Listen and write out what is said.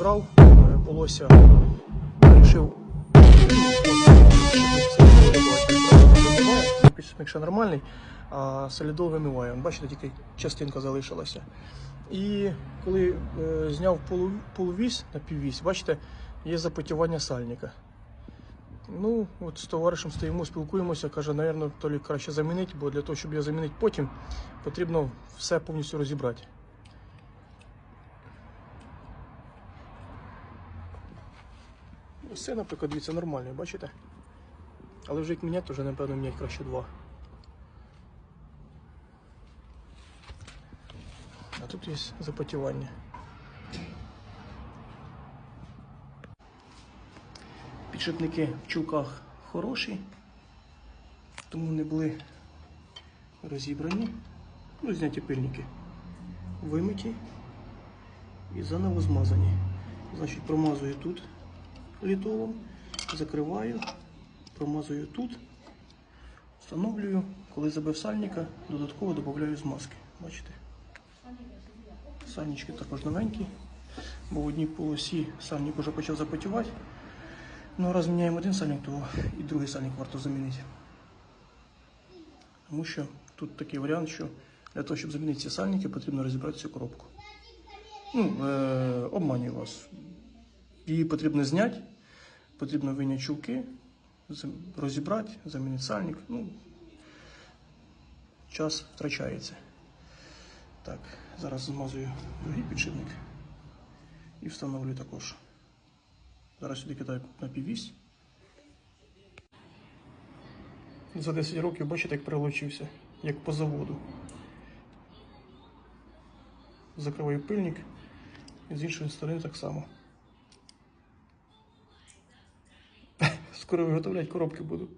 розібрав, е, полося вирішив. Підсумок ще нормальний, а солідол вимиває. Бачите, тільки частинка залишилася. І коли е, зняв полу, полувісь на піввісь, бачите, є запотівання сальника. Ну, от з товаришем стоїмо, спілкуємося, каже, напевно, краще замінити, бо для того, щоб його замінити потім, потрібно все повністю розібрати. Ось це, наприклад, дивіться, нормально, бачите? Але вже як міняти, то вже, напевно, міняти краще два. А тут є запотівання. Підшипники в чулках хороші, тому не були розібрані. Ну, зняті пильники вимиті і заново змазані. Значить, промазую тут літолом, закриваю, промазую тут, встановлюю. Коли забив сальника, додатково додаю змазки. Бачите? Сальнички також новенькі, бо в одній полосі сальник вже почав запотівати. Ну, раз міняємо один сальник, то і другий сальник варто замінити. Тому що тут такий варіант, що для того, щоб замінити ці сальники, потрібно розібрати цю коробку. Ну, е, обманюю вас. Її потрібно зняти, потрібно виняти чулки, розібрати, замінити сальник. Ну, час втрачається. Так, зараз змазую другий підшипник і встановлюю також. Зараз сюди кидаю на піввісь. За 10 років бачите, як прилучився, як по заводу. Закриваю пильник і з іншої сторони так само. Скоро виготовляти коробки буду.